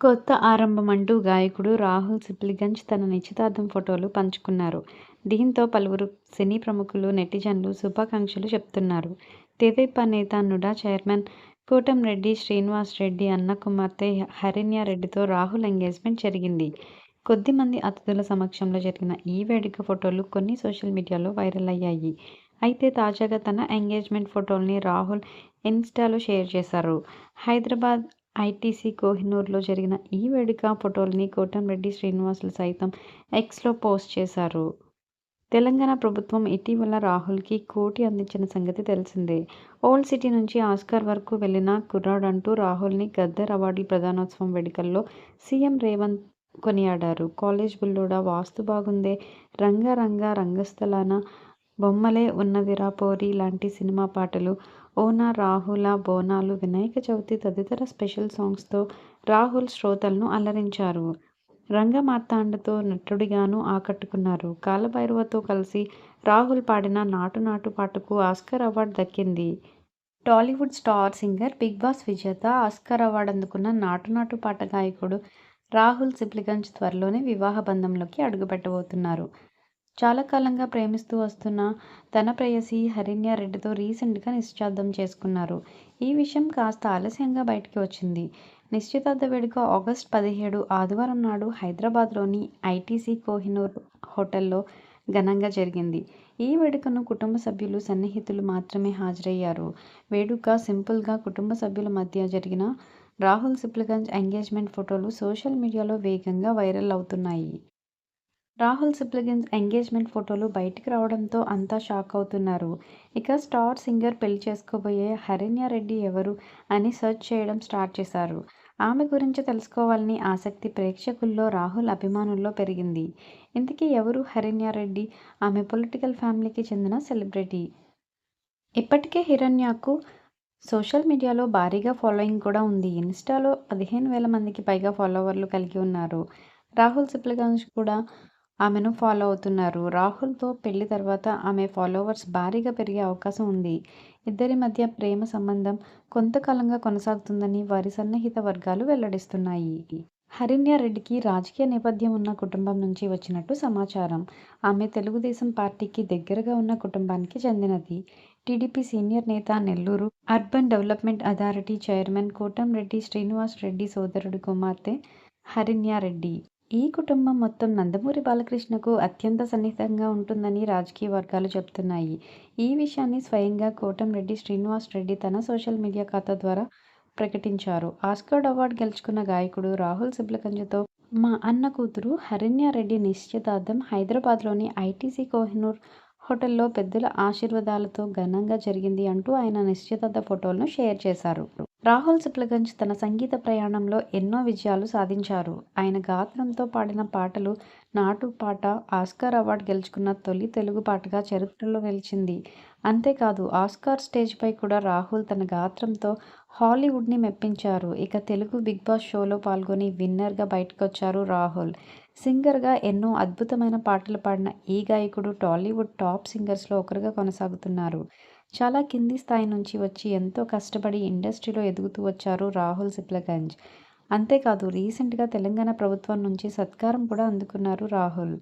కొత్త ఆరంభం అంటూ గాయకుడు రాహుల్ సిప్లిగంజ్ తన నిశ్చితార్థం ఫోటోలు పంచుకున్నారు. దీంతో పలువురు సినీ ప్రముఖులు, నెటిజన్లు శుభాకాంక్షలు చెప్తున్నారు. తెదేపా నేత, నుడా చైర్మన్ కోటంరెడ్డి శ్రీనివాస్రెడ్డి అన్న కుమార్తె హరిణ్యారెడ్డితో రాహుల్ ఎంగేజ్మెంట్ జరిగింది. కొద్దిమంది అతిథుల సమక్షంలో జరిగిన ఈ వేడుక ఫోటోలు కొన్ని సోషల్ మీడియాలో వైరల్ అయ్యాయి. అయితే తాజాగా తన ఎంగేజ్మెంట్ ఫోటోల్ని రాహుల్ ఇన్స్టాలో షేర్ చేశారు. హైదరాబాద్ ఐటీసీ కోహినూర్లో జరిగిన ఈ వేడుక ఫోటోల్ని కోటంరెడ్డి శ్రీనివాసులు సైతం ఎక్స్లో పోస్ట్ చేశారు. తెలంగాణ ప్రభుత్వం ఇటీవల రాహుల్కి కోటి అందించిన సంగతి తెలిసిందే. ఓల్డ్ సిటీ నుంచి ఆస్కార్ వరకు వెళ్ళిన కుర్రాడంటూ రాహుల్ని గద్దర్ అవార్డుల ప్రధానోత్సవం వేడుకల్లో సీఎం రేవంత్ కొనియాడారు. కాలేజ్ బుల్లోడా, వాస్తు బాగుందే, రంగా రంగా రంగస్థలాన, బొమ్మలే ఉన్నదిరా పోరి లాంటి సినిమా పాటలు, ఓనా రాహుల బోనాలు, వినాయక చవితి తదితర స్పెషల్ సాంగ్స్తో రాహుల్ శ్రోతలను అలరించారు. రంగమార్తాండతో నటుడిగానూ ఆకట్టుకున్నారు. కాలభైరవతో కలిసి రాహుల్ పాడిన నాటు నాటు పాటకు ఆస్కర్ అవార్డు దక్కింది. Tollywood star singer, big boss విజేత, ఆస్కార్ అవార్డు అందుకున్న నాటు నాటు పాట గాయకుడు రాహుల్ సిప్లిగంజ్ త్వరలోనే వివాహ బంధంలోకి అడుగుపెట్టబోతున్నారు. చాలా కాలంగా ప్రేమిస్తూ వస్తున్న తన ప్రేయసి హరిణ్యారెడ్డితో రీసెంట్గా నిశ్చితార్థం చేసుకున్నారు. ఈ విషయం కాస్త ఆలస్యంగా బయటికి వచ్చింది. నిశ్చితార్థ వేడుక ఆగస్ట్ పదిహేడు ఆదివారం నాడు హైదరాబాద్లోని ఐటీసీ కోహినూర్ హోటల్లో ఘనంగా జరిగింది. ఈ వేడుకను కుటుంబ సభ్యులు, సన్నిహితులు మాత్రమే హాజరయ్యారు. వేడుక సింపుల్గా కుటుంబ సభ్యుల మధ్య జరిగిన రాహుల్ సిప్లిగంజ్ ఎంగేజ్మెంట్ ఫోటోలు సోషల్ మీడియాలో వేగంగా వైరల్ అవుతున్నాయి. రాహుల్ సిప్లిగంజ్ ఎంగేజ్మెంట్ ఫోటోలు బయటికి రావడంతో అంతా షాక్ అవుతున్నారు. ఇక స్టార్ సింగర్ పెళ్ళి చేసుకోబోయే హరిణ్యారెడ్డి ఎవరు అని సెర్చ్ చేయడం స్టార్ట్ చేశారు. ఆమె గురించి తెలుసుకోవాలని ఆసక్తి ప్రేక్షకుల్లో, రాహుల్ అభిమానుల్లో పెరిగింది. ఇంతకీ ఎవరు హరిణ్యారెడ్డి? ఆమె పొలిటికల్ ఫ్యామిలీకి చెందిన సెలబ్రిటీ. ఇప్పటికే హిరణ్యకు సోషల్ మీడియాలో భారీగా ఫాలోయింగ్ కూడా ఉంది. ఇన్స్టాలో పదిహేను వేల మందికి పైగా ఫాలోవర్లు కలిగి ఉన్నారు. రాహుల్ సిప్లగాన్స్ కూడా ఆమెను ఫాలో అవుతున్నారు. రాహుల్తో పెళ్ళి తర్వాత ఆమె ఫాలోవర్స్ భారీగా పెరిగే అవకాశం ఉంది. ఇద్దరి మధ్య ప్రేమ సంబంధం కొంతకాలంగా కొనసాగుతుందని వారి సన్నిహిత వర్గాలు వెల్లడిస్తున్నాయి. హరిణ్యారెడ్డికి రాజకీయ నేపథ్యం ఉన్న కుటుంబం నుంచి వచ్చినట్టు సమాచారం. ఆమె తెలుగుదేశం పార్టీకి దగ్గరగా ఉన్న కుటుంబానికి చెందినది. టీడీపీ సీనియర్ నేత, Nellore urban development authority chairman Kotamreddy Srinivasreddy సోదరుడి కుమార్తె హరిణ్యారెడ్డి. ఈ కుటుంబం మొత్తం నందమూరి బాలకృష్ణకు అత్యంత సన్నిహితంగా ఉంటుందని రాజకీయ వర్గాలు చెబుతున్నాయి. ఈ విషయాన్ని స్వయంగా కోటంరెడ్డి శ్రీనివాస్రెడ్డి తన సోషల్ మీడియా ఖాతా ద్వారా ప్రకటించారు. ఆస్కర్డ్ అవార్డు గెలుచుకున్న గాయకుడు రాహుల్ సిబ్లకంజతో మా అన్న కూతురు హరణ్యారెడ్డి నిశ్చితార్థం హైదరాబాద్లోని ఐటీసీ కోహినూర్ హోటల్లో పెద్దల ఆశీర్వాదాలతో ఘనంగా జరిగింది అంటూ ఆయన నిశ్చితార్థ ఫోటోలను షేర్ చేశారు. రాహుల్ సిప్లగంజ్ తన సంగీత ప్రయాణంలో ఎన్నో విజయాలు సాధించారు. ఆయన గాత్రంతో పాడిన పాటలు నాటు పాట ఆస్కార్ అవార్డు గెలుచుకున్న తొలి తెలుగు పాటగా చరిత్రలో నిలిచింది. అంతేకాదు ఆస్కార్ స్టేజ్పై కూడా రాహుల్ తన గాత్రంతో హాలీవుడ్ని మెప్పించారు. ఇక తెలుగు బిగ్ బాస్ షోలో పాల్గొని విన్నర్గా బయటకొచ్చారు రాహుల్. సింగర్గా ఎన్నో అద్భుతమైన పాటలు పాడిన ఈ గాయకుడు టాలీవుడ్ టాప్ సింగర్స్లో ఒకరుగా కొనసాగుతున్నారు. చాలా కింది స్థాయి నుంచి వచ్చి ఎంతో కష్టపడి ఇండస్ట్రీలో ఎదుగుతూ వచ్చారు రాహుల్ సిప్లిగంజ్. అంతేకాదు రీసెంట్గా తెలంగాణ ప్రభుత్వం నుంచి సత్కారం కూడా అందుకున్నారు రాహుల్.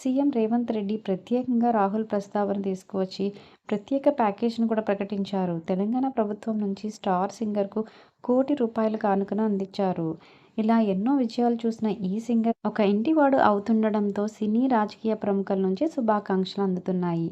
సీఎం రేవంత్ రెడ్డి ప్రత్యేకంగా రాహుల్ ప్రస్తావన తీసుకువచ్చి ప్రత్యేక ప్యాకేజీని కూడా ప్రకటించారు. తెలంగాణ ప్రభుత్వం నుంచి స్టార్ సింగర్కు కోటి రూపాయల కానుకను అందించారు. ఇలా ఎన్నో విజయాలు చూసిన ఈ సింగర్ ఒక ఇంటివాడు అవుతుండడంతో సినీ, రాజకీయ ప్రముఖుల నుంచి శుభాకాంక్షలు అందుతున్నాయి.